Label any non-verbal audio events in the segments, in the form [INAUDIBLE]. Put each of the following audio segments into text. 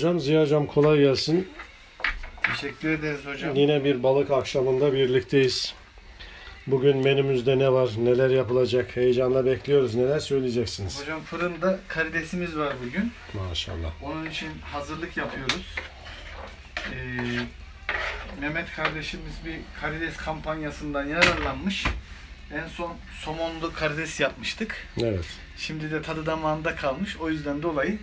hocam. Ziya hocam kolay gelsin. Teşekkür ederiz hocam. Yine bir balık akşamında birlikteyiz. Bugün menümüzde ne var, neler yapılacak? Heyecanla bekliyoruz. Neler söyleyeceksiniz? Hocam fırında karidesimiz var bugün. Maşallah. Onun için hazırlık yapıyoruz. Ee, Mehmet kardeşimiz bir karides kampanyasından yararlanmış. En son somonlu karides yapmıştık. Evet. Şimdi de tadı damağında kalmış. O yüzden dolayı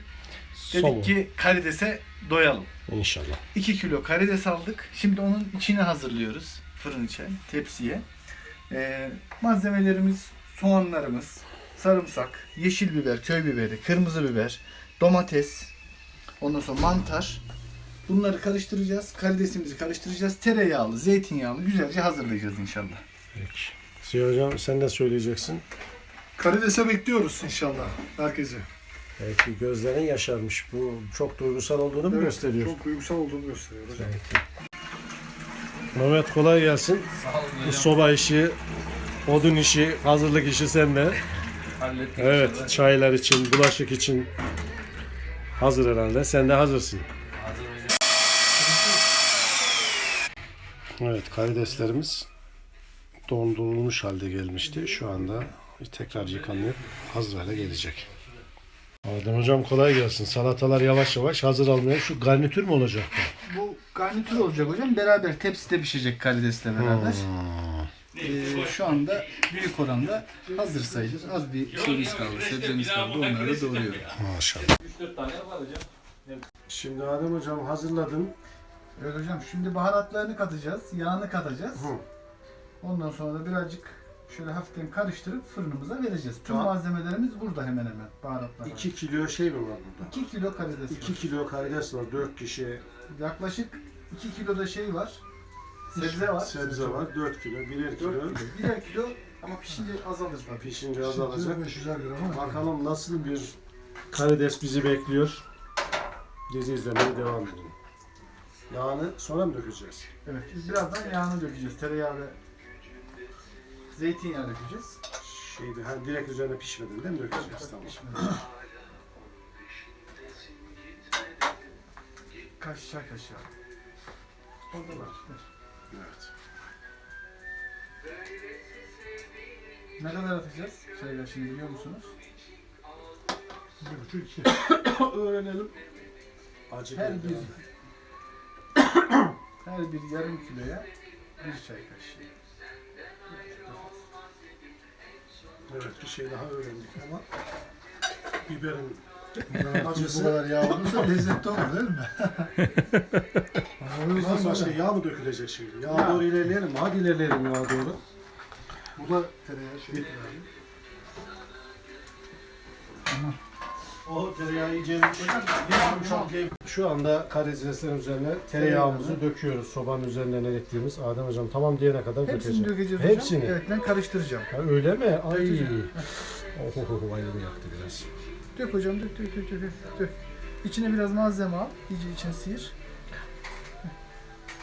dedik Somon. ki karidese doyalım. İnşallah. 2 kilo karides aldık. Şimdi onun içine hazırlıyoruz. Fırın içine, tepsiye. Ee, malzemelerimiz soğanlarımız, sarımsak, yeşil biber, köy biberi, kırmızı biber, domates, ondan sonra mantar. Bunları karıştıracağız. Karidesimizi karıştıracağız. Tereyağlı, zeytinyağlı güzelce hazırlayacağız inşallah. Peki. Ziya hocam sen de söyleyeceksin. Karides'e bekliyoruz inşallah herkese. Belki gözlerin yaşarmış. Bu çok duygusal olduğunu mu gösteriyor? Çok duygusal olduğunu gösteriyor hocam. Peki. Mehmet kolay gelsin. Sağ olun Soba işi, odun işi, hazırlık işi sende. Hallettik Evet, çaylar için, bulaşık için hazır herhalde. Sen de hazırsın. Evet, karideslerimiz dondurulmuş halde gelmişti. Şu anda tekrar yıkanıp hazır hale gelecek. Adem hocam kolay gelsin. Salatalar yavaş yavaş hazır almaya. Şu garnitür mü olacak bu? Bu garnitür olacak hocam. Beraber tepside pişecek karidesle beraber. Hmm. Ee, şu anda büyük oranda hazır sayılır. Az bir şeyimiz kaldı, sebzemiz kaldı. Onları da doğruyorum. Maşallah. Şimdi Adem hocam hazırladın. Evet hocam şimdi baharatlarını katacağız, yağını katacağız. Hı. Ondan sonra da birazcık şöyle hafiften karıştırıp fırınımıza vereceğiz. Tüm Tamam. malzemelerimiz burada hemen hemen baharatlar. 2 kilo şey mi var burada? 2 kilo karides 2 var. kilo karides var. 4 kişi Yaklaşık 2 kilo da şey var. Sebze var. sebze var. 4 kilo, 1'er kilo. 4 kilo. Birer kilo ama pişince azalır tabii. Pişince azalacak. 500 gram ama Bakalım nasıl bir karides bizi bekliyor. Dizi izlemeye devam edelim. Yağını sonra mı dökeceğiz? Evet. Biz birazdan yağını dökeceğiz. Tereyağı ve zeytinyağı dökeceğiz. Şeydi, ha, direkt üzerine pişmeden değil mi dökeceğiz? Tamam. Pişmeden. Kaç çay kaşığı? Orada var. Evet. Ne kadar atacağız? Şeyler şimdi biliyor musunuz? bir buçuk iki. [COUGHS] Öğrenelim. Acı Her bir [COUGHS] her bir yarım kiloya bir çay kaşığı. Evet bir şey daha öğrendik ama biberin [LAUGHS] Bu acısı kadar yağ olursa lezzetli olur değil mi? Bundan başka yağ mı dökülecek şimdi? Yağa Ya. doğru ilerleyelim mi? Hadi ilerleyelim yağa doğru. Bu da tereyağı şey. O tereyağı iyice Şu anda karideslerin üzerine tereyağımızı döküyoruz. Sobanın üzerinden erittiğimiz. Adem hocam tamam diyene kadar Hepsini dökeceğim. dökeceğiz hocam. Hepsini? Evet ben karıştıracağım. Ha, öyle mi? Ay. Dökeceğim. Oho, ayını yaktı biraz. Dök hocam dök dök dök dök dök. İçine biraz malzeme al. İyice içine sıyır.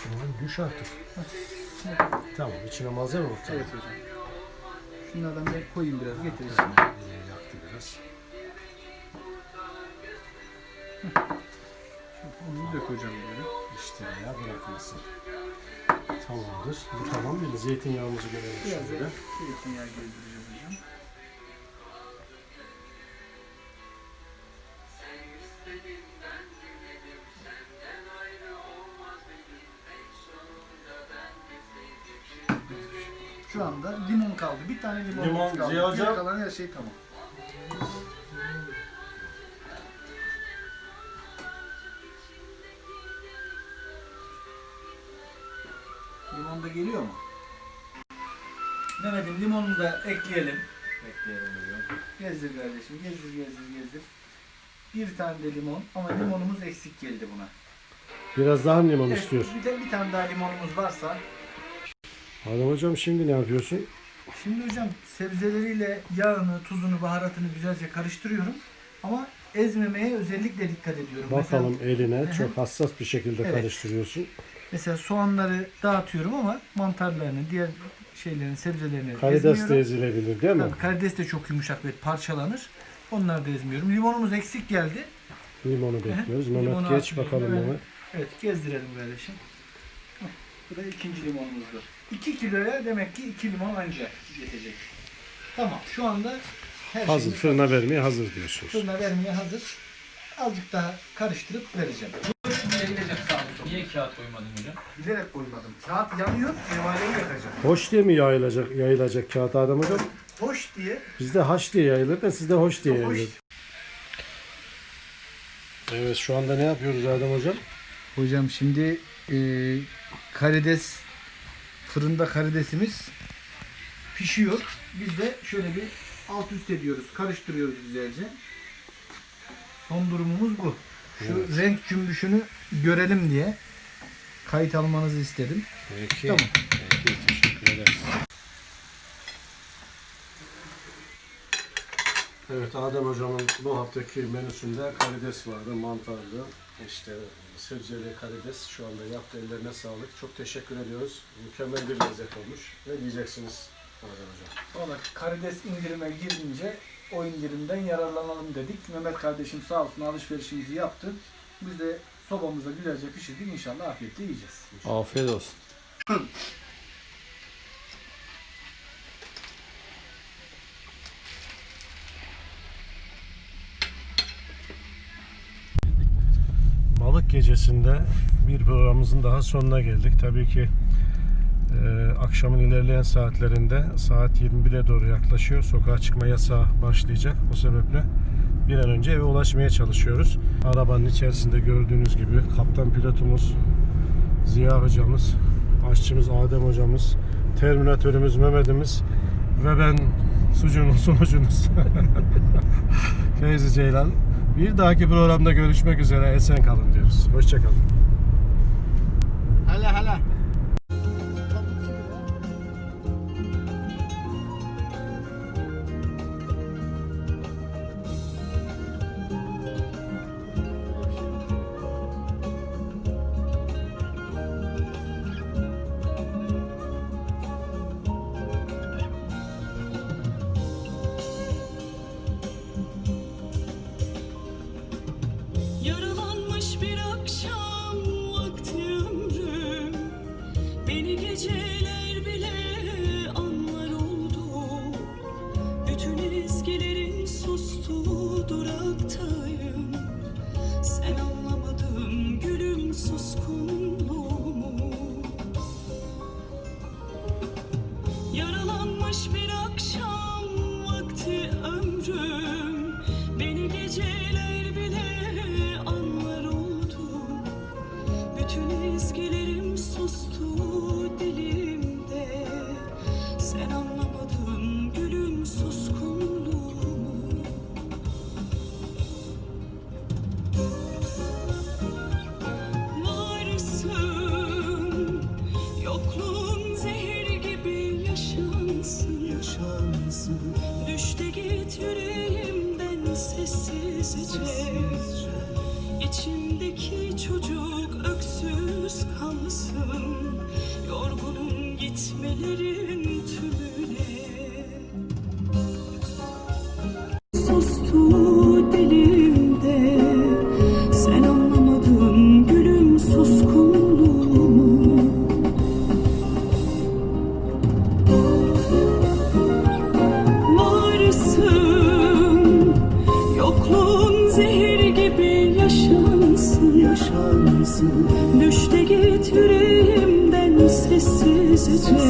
Tamam, düş artık. Tamam, içine malzeme mi? Evet hocam. Şunlardan ben koyayım biraz yine yaktı biraz. Onu dök hocam böyle. İşte ya bırakmasın. Tamamdır. Bu tamam değil mi? Zeytinyağımızı görelim Biraz da şöyle. zeytinyağı gezdireceğiz hocam. Şu anda limon kaldı. Bir tane limon Limon, kaldı. Ziya hocam. Kalan her şey tamam. Limon da geliyor mu? Mehmet'im limonunu da ekleyelim. Ekleyelim hocam. Gezdir kardeşim. Gezdir gezdir gezdir. Bir tane de limon ama limonumuz eksik geldi buna. Biraz daha mı limon Evet, istiyor? bir, de bir tane daha limonumuz varsa. Adem hocam şimdi ne yapıyorsun? Şimdi hocam sebzeleriyle yağını, tuzunu, baharatını güzelce karıştırıyorum. Ama ezmemeye özellikle dikkat ediyorum. Bakalım eline Hı çok hassas bir şekilde Evet. karıştırıyorsun. Mesela soğanları dağıtıyorum ama mantarlarını, diğer şeylerin, sebzelerini Karides de ezmiyorum. ezilebilir değil mi? Tabii karides de çok yumuşak ve parçalanır. Onları da ezmiyorum. Limonumuz eksik geldi. Limonu bekliyoruz. Mehmet Limonu geç bakalım Evet. Mehmet. Evet gezdirelim kardeşim. Bu da ikinci limonumuzdur. 2 kiloya demek ki 2 limon anca yetecek. Tamam şu anda her Hazır şeyimiz fırına vermeye hazır diyorsunuz. Fırına vermeye hazır. Azıcık daha karıştırıp vereceğim. Niye kağıt koymadın hocam? Bilerek koymadım. Kağıt yanıyor, nevaleyi yakacağım. Hoş diye mi yayılacak, yayılacak kağıt Adem hocam? Hoş diye Bizde haş diye yayılır da sizde hoş diye Hoş. yayılır. Evet şu anda ne yapıyoruz Adem hocam? Hocam şimdi e, karides fırında karidesimiz pişiyor. Biz de şöyle bir alt üst ediyoruz. Karıştırıyoruz güzelce. Son durumumuz bu. Şu renk cümbüşünü görelim diye kayıt almanızı istedim. Peki. Tamam. Peki, teşekkür ederiz. Evet Adem hocamın bu haftaki menüsünde karides vardı, mantarlı, işte sebzeli karides şu anda yaptı ellerine sağlık. Çok teşekkür ediyoruz. Mükemmel bir lezzet olmuş. Ne diyeceksiniz Hocam? Valla karides indirime girince o indirimden yararlanalım dedik. Mehmet kardeşim sağ olsun alışverişimizi yaptı. Biz de sobamızda güzelce pişirdik. İnşallah afiyetle yiyeceğiz. Afiyet olsun. Balık gecesinde bir programımızın daha sonuna geldik. Tabii ki e, akşamın ilerleyen saatlerinde saat 21'e doğru yaklaşıyor. Sokağa çıkma yasağı başlayacak. O sebeple bir an önce eve ulaşmaya çalışıyoruz. Arabanın içerisinde gördüğünüz gibi kaptan pilotumuz Ziya hocamız, aşçımız Adem hocamız, terminatörümüz Mehmet'imiz ve ben sucuğunun sunucunuz [LAUGHS] [LAUGHS] Feyzi Ceylan. Bir dahaki programda görüşmek üzere. Esen kalın diyoruz. Hoşçakalın.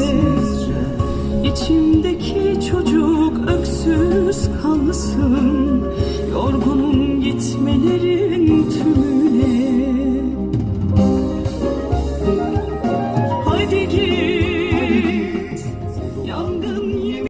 Sessizce İçimdeki çocuk öksüz kalsın. Yorgunum gitmelerin tüm